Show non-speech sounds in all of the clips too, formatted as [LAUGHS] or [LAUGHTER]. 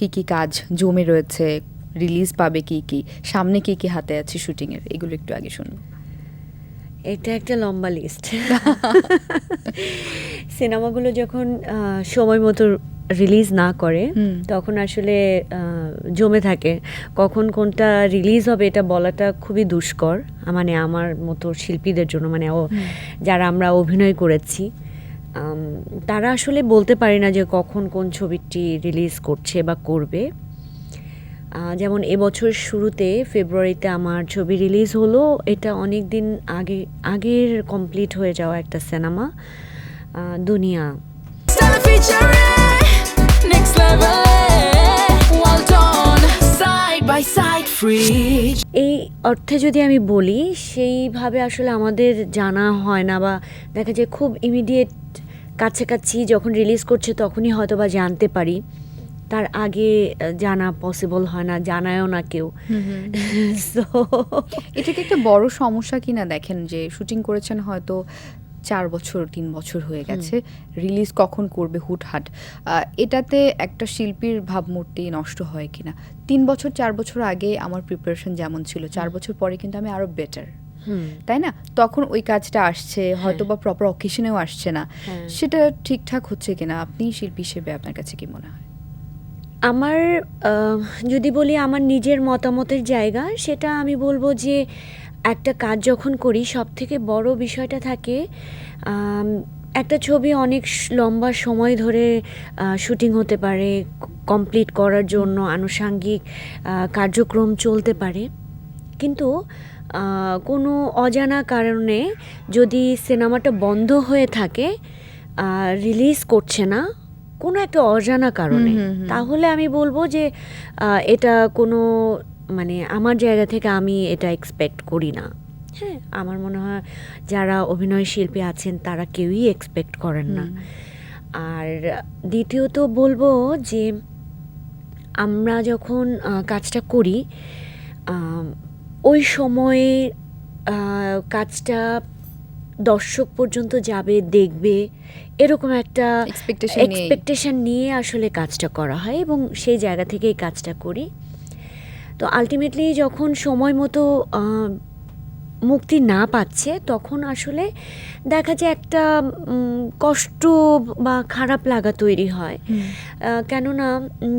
কি কি কাজ জমে রয়েছে রিলিজ পাবে কি কি সামনে কি কি হাতে আছে শুটিংয়ের এগুলো একটু আগে শুনব এটা একটা লম্বা লিস্ট সিনেমাগুলো যখন সময় মতো রিলিজ না করে তখন আসলে জমে থাকে। কখন কোনটা রিলিজ হবে এটা বলাটা খুবই দুষ্কর। মানে আমার মতো শিল্পীদের জন্য মানে ও যারা আমরা অভিনয় করেছি তারা আসলে বলতে পারে না যে কখন কোন ছবিটি রিলিজ করছে বা করবে যেমন এবছর শুরুতে ফেব্রুয়ারিতে আমার ছবি রিলিজ হলো এটা অনেক দিন আগে আগের কমপ্লিট হয়ে যাওয়া একটা সিনেমা দুনিয়া. এই অর্থে যদি আমি বলি সেইভাবে আসলে আমাদের জানা হয় না বা দেখা যায় খুব ইমিডিয়েট কাছাকাছি যখন রিলিজ করছে তখনই হয়তো বা জানতে পারি। তার আগে জানা পসিবল হয় না জানায়ও না কেউ। সো [LAUGHS] এটা একটা বড় সমস্যা কিনা দেখেন যে শুটিং করেছেন হয়তো চার বছর তিন বছর হয়ে গেছে। রিলিজ কখন করবে হুটহাট? এটাতে একটা শিল্পীর ভাবমূর্তি নষ্ট হয় কিনা? তিন বছর চার বছর আগে আমার প্রিপারেশন যেমন ছিল চার বছর পরে কিন্তু আমি আরও বেটার তাই না? তখন ওই কাজটা আসছে হয়তো বা প্রপার অকেশনেও আসছে না। হ্যাঁ। সেটা ঠিকঠাক হচ্ছে কিনা? আপনি শিল্পী হিসেবে আপনার কাছে কি মনে হয়? আমার যদি বলি আমার নিজের মতামতের জায়গা সেটা আমি বলব যে একটা কাজ যখন করি সব থেকে বড় বিষয়টা থাকে একটা ছবি অনেক লম্বা সময় ধরে শুটিং হতে পারে কমপ্লিট করার জন্য আনুষাঙ্গিক কার্যক্রম চলতে পারে কিন্তু কোনো অজানা কারণে যদি সিনেমাটা বন্ধ হয়ে থাকে রিলিজ করছে না কোনো একটা অজানা কারণে। তাহলে আমি বলব যে এটা কোনো মানে আমার জায়গা থেকে আমি এটা এক্সপেক্ট করি না। হ্যাঁ আমার মনে হয় যারা অভিনয় শিল্পী আছেন তারা কেউই এক্সপেক্ট করেন না। আর দ্বিতীয়ত বলব যে আমরা যখন কাজটা করি ওই সময়ে কাজটা দর্শক পর্যন্ত যাবে দেখবে এরকম একটা। এক্সপেকটেশন নিয়ে আসলে কাজটা করা হয় এবং সেই জায়গা থেকেই কাজটা করি। তো আলটিমেটলি যখন সময় মতো মুক্তি না পাচ্ছে তখন আসলে দেখা যায় একটা কষ্ট বা খারাপ লাগা তৈরি হয়। কেননা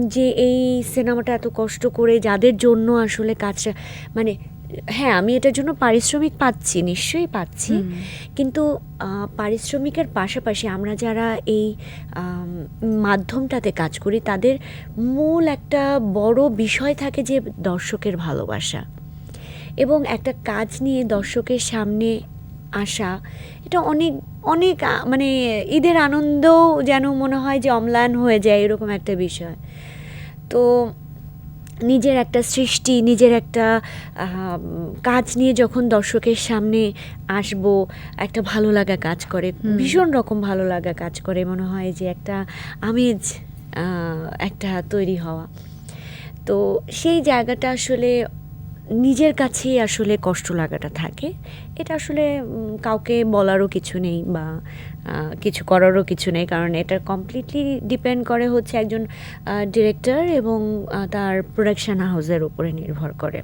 যে এই সিনেমাটা এত কষ্ট করে যাদের জন্য আসলে কাজটা মানে হ্যাঁ আমি এটার জন্য পারিশ্রমিক পাচ্ছি নিশ্চয়ই পাচ্ছি। কিন্তু পারিশ্রমিকের পাশাপাশি আমরা যারা এই মাধ্যমটাতে কাজ করি তাদের মূল একটা বড় বিষয় থাকে যে দর্শকের ভালোবাসা। এবং একটা কাজ নিয়ে দর্শকের সামনে আসা এটা অনেক অনেক মানে ঈদের আনন্দও যেন মনে হয় যে অম্লান হয়ে যায় এরকম একটা বিষয়। তো নিজের একটা সৃষ্টি নিজের একটা কাজ নিয়ে যখন দর্শকের সামনে আসব একটা ভালো লাগা কাজ করে। ভীষণ রকম ভালো লাগা কাজ করে মনে হয় যে একটা আমেজ একটা তৈরি হওয়া। তো সেই জায়গাটা আসলে নিজের কাছেই আসলে কষ্ট লাগাটা থাকে। এটা আসলে কাউকে বলারও কিছু নেই বা কিছু করারও কিছু নেই। কারণ এটা কমপ্লিটলি ডিপেন্ড করে হচ্ছে একজন ডিরেক্টর এবং তার প্রোডাকশান হাউসের উপরে নির্ভর করে।